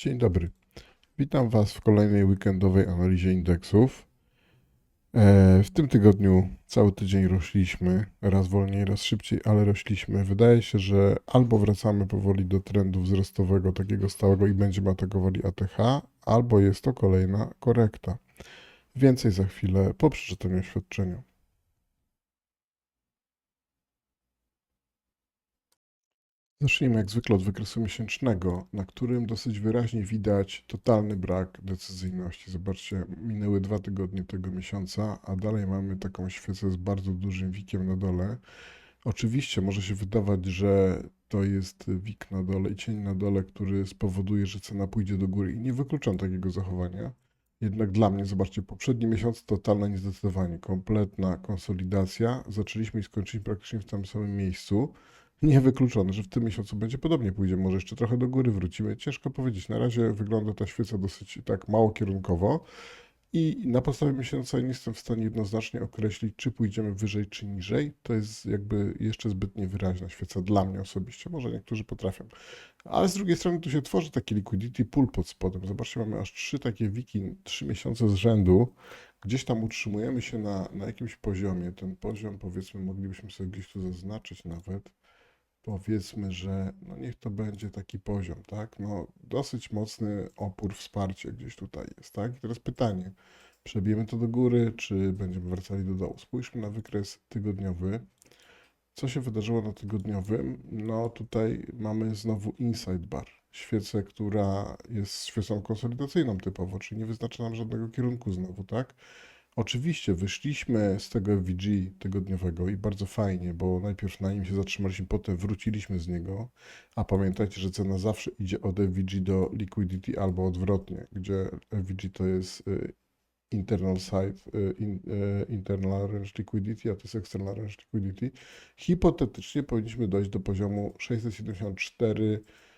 Dzień dobry. Witam Was w kolejnej weekendowej analizie indeksów. E, W tym tygodniu cały tydzień rośliśmy, raz wolniej, raz szybciej, ale rośliśmy. Wydaje się, że albo wracamy powoli do trendu wzrostowego, takiego stałego i będziemy atakowali ATH, albo jest to kolejna korekta. Więcej za chwilę po przeczytaniu oświadczenia. Zacznijmy jak zwykle od wykresu miesięcznego, na którym dosyć wyraźnie widać totalny brak decyzyjności. Zobaczcie, minęły dwa tygodnie tego miesiąca, a dalej mamy taką świecę z bardzo dużym wikiem na dole. Oczywiście może się wydawać, że to jest wik na dole i cień na dole, który spowoduje, że cena pójdzie do góry i nie wykluczam takiego zachowania. Jednak dla mnie, zobaczcie, poprzedni miesiąc totalne niezdecydowanie, kompletna konsolidacja. Zaczęliśmy i skończyliśmy praktycznie w tym samym miejscu. Niewykluczone, że w tym miesiącu będzie podobnie, pójdzie może jeszcze trochę do góry, wrócimy. Ciężko powiedzieć. Na razie wygląda ta świeca dosyć tak mało kierunkowo i na podstawie miesiąca nie jestem w stanie jednoznacznie określić, czy pójdziemy wyżej, czy niżej. To jest jakby jeszcze zbyt niewyraźna świeca dla mnie osobiście. Może niektórzy potrafią. Ale z drugiej strony tu się tworzy taki liquidity pool pod spodem. Zobaczcie, mamy aż trzy takie wiki, trzy miesiące z rzędu. Gdzieś tam utrzymujemy się na, na jakimś poziomie. Ten poziom, powiedzmy, moglibyśmy sobie gdzieś tu zaznaczyć nawet powiedzmy, że no niech to będzie taki poziom, tak? No dosyć mocny opór, wsparcie gdzieś tutaj jest, tak? I teraz pytanie, przebijemy to do góry, czy będziemy wracali do dołu? Spójrzmy na wykres tygodniowy. Co się wydarzyło na tygodniowym? No tutaj mamy znowu inside bar, świecę, która jest świecą konsolidacyjną typowo, czyli nie wyznacza nam żadnego kierunku znowu, tak? Oczywiście wyszliśmy z tego FVG tygodniowego i bardzo fajnie, bo najpierw na nim się zatrzymaliśmy, potem wróciliśmy z niego, a pamiętajcie, że cena zawsze idzie od FVG do liquidity albo odwrotnie, gdzie FVG to jest y, internal side, y, y, internal range liquidity, a to jest external range liquidity. Hipotetycznie powinniśmy dojść do poziomu 674 e,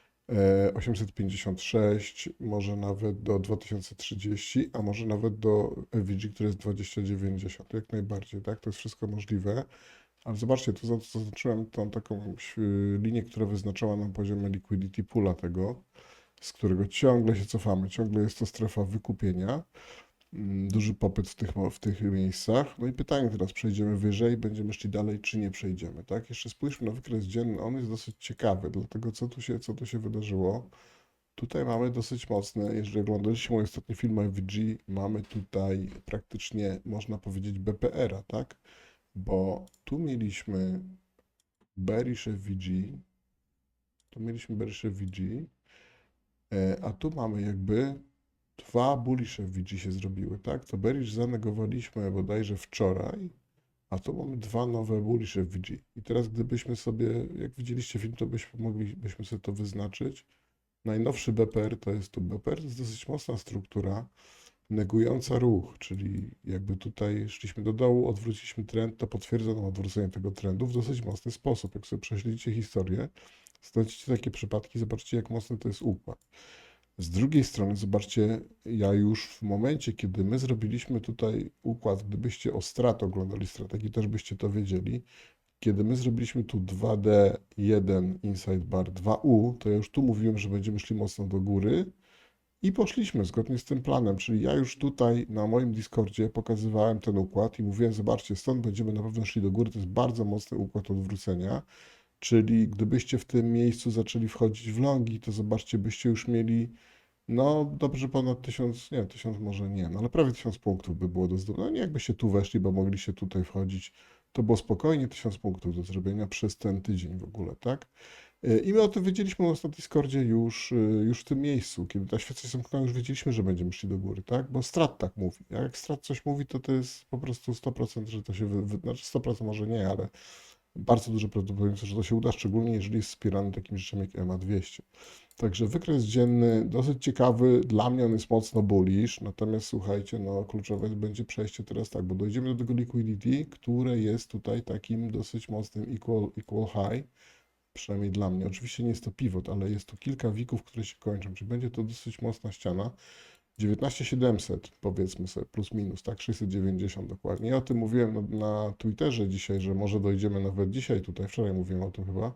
856, może nawet do 2030, a może nawet do FVG, które jest 2090, jak najbardziej, tak? To jest wszystko możliwe. Ale zobaczcie, tu za- zaznaczyłem tą taką ś- linię, która wyznaczała nam poziom liquidity poola tego, z którego ciągle się cofamy, ciągle jest to strefa wykupienia. Mm, Duży popyt w tych, w tych miejscach. No i pytanie teraz, przejdziemy wyżej, będziemy szli dalej, czy nie przejdziemy, tak? Jeszcze spójrzmy na wykres dzienny, on jest dosyć ciekawy, dlatego co tu się, co tu się wydarzyło. Tutaj mamy dosyć mocne, jeżeli oglądaliście mój ostatni film o FVG, mamy tutaj praktycznie, można powiedzieć, BPR-a, tak? Bo tu mieliśmy bearish FVG, tu mieliśmy bearish FVG, e, a tu mamy jakby dwa FVG się zrobiły, tak? To bearish zanegowaliśmy bodajże wczoraj, a tu mamy dwa nowe FVG. I teraz gdybyśmy sobie, jak widzieliście film, to byśmy mogli, byśmy sobie to wyznaczyć. Najnowszy BPR to jest tu BPR, to jest dosyć mocna struktura negująca ruch, czyli jakby tutaj szliśmy do dołu, odwróciliśmy trend, to potwierdza nam odwrócenie tego trendu w dosyć mocny sposób. Jak sobie prześledzicie historię, znajdziecie takie przypadki, zobaczcie jak mocny to jest układ. Z drugiej strony, zobaczcie, ja już w momencie, kiedy my zrobiliśmy tutaj układ, gdybyście o strat oglądali strategii, też byście to wiedzieli, kiedy my zrobiliśmy tu 2D, 1 inside bar, 2U, to ja już tu mówiłem, że będziemy szli mocno do góry i poszliśmy zgodnie z tym planem, czyli ja już tutaj na moim Discordzie pokazywałem ten układ i mówiłem, zobaczcie, stąd będziemy na pewno szli do góry, to jest bardzo mocny układ odwrócenia, czyli gdybyście w tym miejscu zaczęli wchodzić w longi, to zobaczcie, byście już mieli no dobrze ponad 1000, nie, 1000 może nie, no ale prawie 1000 punktów by było do zdobycia. No nie jakbyście tu weszli, bo mogliście tutaj wchodzić, to było spokojnie 1000 punktów do zrobienia przez ten tydzień w ogóle, tak? I my o tym wiedzieliśmy na Discordzie już, już w tym miejscu, kiedy ta świeca się zamknęła, już wiedzieliśmy, że będziemy szli do góry, tak? Bo Strat tak mówi. Jak Strat coś mówi, to to jest po prostu 100%, że to się, wy, znaczy 100% może nie, ale bardzo duże prawdopodobieństwo, że to się uda, szczególnie jeżeli jest wspierany takim rzeczem jak EMA 200. Także wykres dzienny dosyć ciekawy, dla mnie on jest mocno bullish, natomiast słuchajcie, no kluczowe będzie przejście teraz tak, bo dojdziemy do tego liquidity, które jest tutaj takim dosyć mocnym equal, equal high, przynajmniej dla mnie. Oczywiście nie jest to pivot, ale jest tu kilka wików, które się kończą, czyli będzie to dosyć mocna ściana. 19700 powiedzmy sobie, plus minus, tak, 690 dokładnie. Ja o tym mówiłem na, na Twitterze dzisiaj, że może dojdziemy nawet dzisiaj, tutaj wczoraj mówiłem o tym chyba.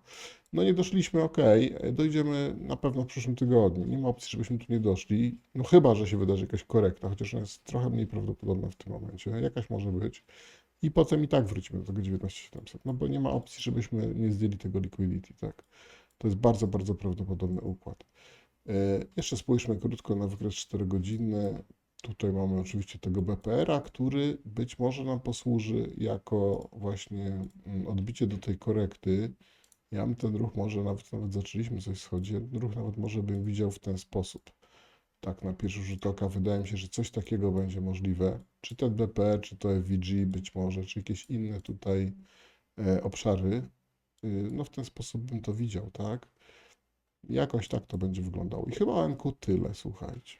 No nie doszliśmy, ok, dojdziemy na pewno w przyszłym tygodniu. Nie ma opcji, żebyśmy tu nie doszli, no chyba, że się wydarzy jakaś korekta, chociaż ona jest trochę mniej prawdopodobna w tym momencie, jakaś może być. I potem i tak wrócimy do tego 19700, no bo nie ma opcji, żebyśmy nie zdjęli tego liquidity, tak. To jest bardzo, bardzo prawdopodobny układ. E, Jeszcze spójrzmy krótko na wykres 4-godzinny. Tutaj mamy oczywiście tego BPR-a, który być może nam posłuży jako właśnie mm, odbicie do tej korekty. Ja bym ten ruch może nawet, nawet zaczęliśmy coś schodzić, ruch nawet może bym widział w ten sposób. Tak, na pierwszy rzut oka wydaje mi się, że coś takiego będzie możliwe. Czy ten BPR, czy to FVG być może, czy jakieś inne tutaj e, obszary. Y, No w ten sposób bym to widział, tak? Jakoś tak to będzie wyglądało. I chyba o NQ tyle, słuchajcie.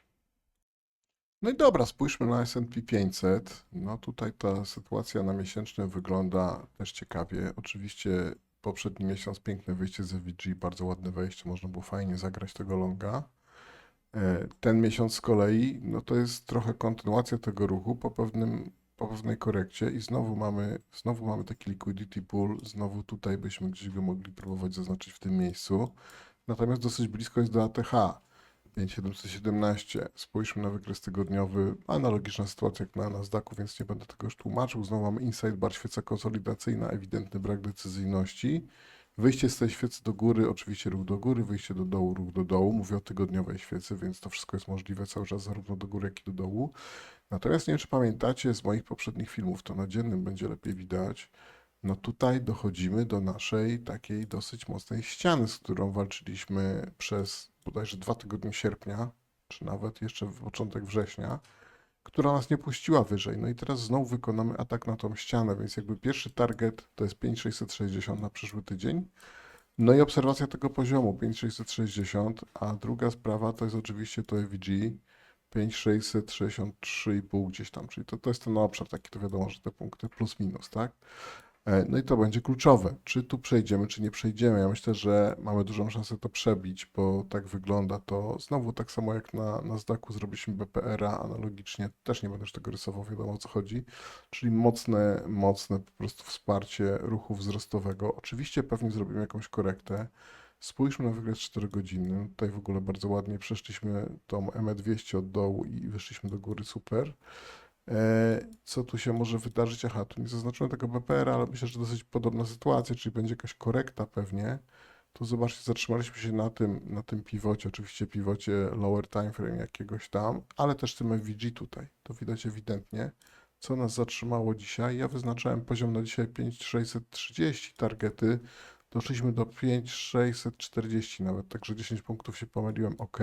No i dobra, spójrzmy na S&P 500. No tutaj ta sytuacja na miesięcznym wygląda też ciekawie. Oczywiście poprzedni miesiąc piękne wyjście z FVG, bardzo ładne wejście, można było fajnie zagrać tego longa. E, Ten miesiąc z kolei, no to jest trochę kontynuacja tego ruchu po pewnym, po pewnej korekcie i znowu mamy, znowu mamy taki liquidity pool, znowu tutaj byśmy gdzieś go mogli próbować zaznaczyć w tym miejscu. Natomiast dosyć blisko jest do ATH 5717. Spójrzmy na wykres tygodniowy. Analogiczna sytuacja jak na Nasdaqu, więc nie będę tego już tłumaczył. Znowu mamy inside bar, świeca konsolidacyjna, ewidentny brak decyzyjności. Wyjście z tej świecy do góry, oczywiście ruch do góry, wyjście do dołu, ruch do dołu. Mówię o tygodniowej świecy, więc to wszystko jest możliwe cały czas zarówno do góry, jak i do dołu. Natomiast nie wiem, czy pamiętacie z moich poprzednich filmów, to na dziennym będzie lepiej widać. No tutaj dochodzimy do naszej takiej dosyć mocnej ściany, z którą walczyliśmy przez bodajże dwa tygodnie sierpnia, czy nawet jeszcze w początek września, która nas nie puściła wyżej. No i teraz znowu wykonamy atak na tą ścianę, więc jakby pierwszy target to jest 5660 na przyszły tydzień. No i obserwacja tego poziomu 5660, a druga sprawa to jest oczywiście to EVG 5663,5 gdzieś tam, czyli to, to jest ten obszar taki, to wiadomo, że te punkty plus minus, tak? E, No i to będzie kluczowe. Czy tu przejdziemy, czy nie przejdziemy? Ja myślę, że mamy dużą szansę to przebić, bo tak wygląda to. Znowu tak samo jak na, Zdaku zrobiliśmy BPR-a analogicznie. Też nie będę już tego rysował, wiadomo o co chodzi. Czyli mocne, mocne po prostu wsparcie ruchu wzrostowego. Oczywiście pewnie zrobimy jakąś korektę. Spójrzmy na wykres 4 godziny. Tutaj w ogóle bardzo ładnie przeszliśmy tą ME200 od dołu i wyszliśmy do góry, super. E, Co tu się może wydarzyć? Aha, tu nie zaznaczyłem tego BPR, ale myślę, że dosyć podobna sytuacja, czyli będzie jakaś korekta pewnie. Tu zobaczcie, zatrzymaliśmy się na tym, na tym pivocie, oczywiście pivocie lower time frame jakiegoś tam, ale też tym FVG tutaj. To widać ewidentnie. Co nas zatrzymało dzisiaj? Ja wyznaczałem poziom na dzisiaj 5630 targety. Doszliśmy do 5640 nawet, także 10 punktów się pomyliłem, ok.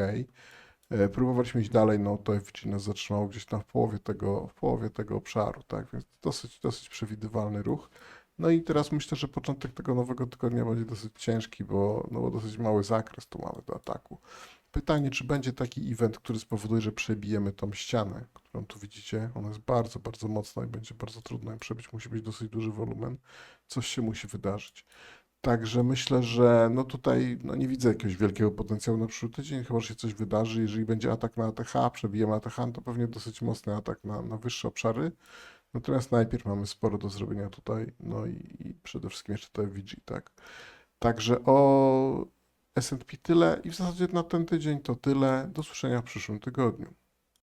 E, Próbowaliśmy iść dalej, no to FG nas zatrzymało gdzieś tam w połowie tego, w połowie tego obszaru, tak, więc dosyć, dosyć przewidywalny ruch. No i teraz myślę, że początek tego nowego tygodnia będzie dosyć ciężki, bo, no bo dosyć mały zakres tu mamy do ataku. Pytanie, czy będzie taki event, który spowoduje, że przebijemy tą ścianę, którą tu widzicie. Ona jest bardzo, bardzo mocna i będzie bardzo trudno ją przebić. Musi być dosyć duży wolumen. Coś się musi wydarzyć. Także myślę, że no tutaj no nie widzę jakiegoś wielkiego potencjału na przyszły tydzień, chyba że się coś wydarzy. Jeżeli będzie atak na ATH, przebijemy ATH, no to pewnie dosyć mocny atak na, na wyższe obszary. Natomiast najpierw mamy sporo do zrobienia tutaj, no i, i przede wszystkim jeszcze to FVG, tak. Także o S&P tyle i w zasadzie na ten tydzień to tyle. Do słyszenia w przyszłym tygodniu.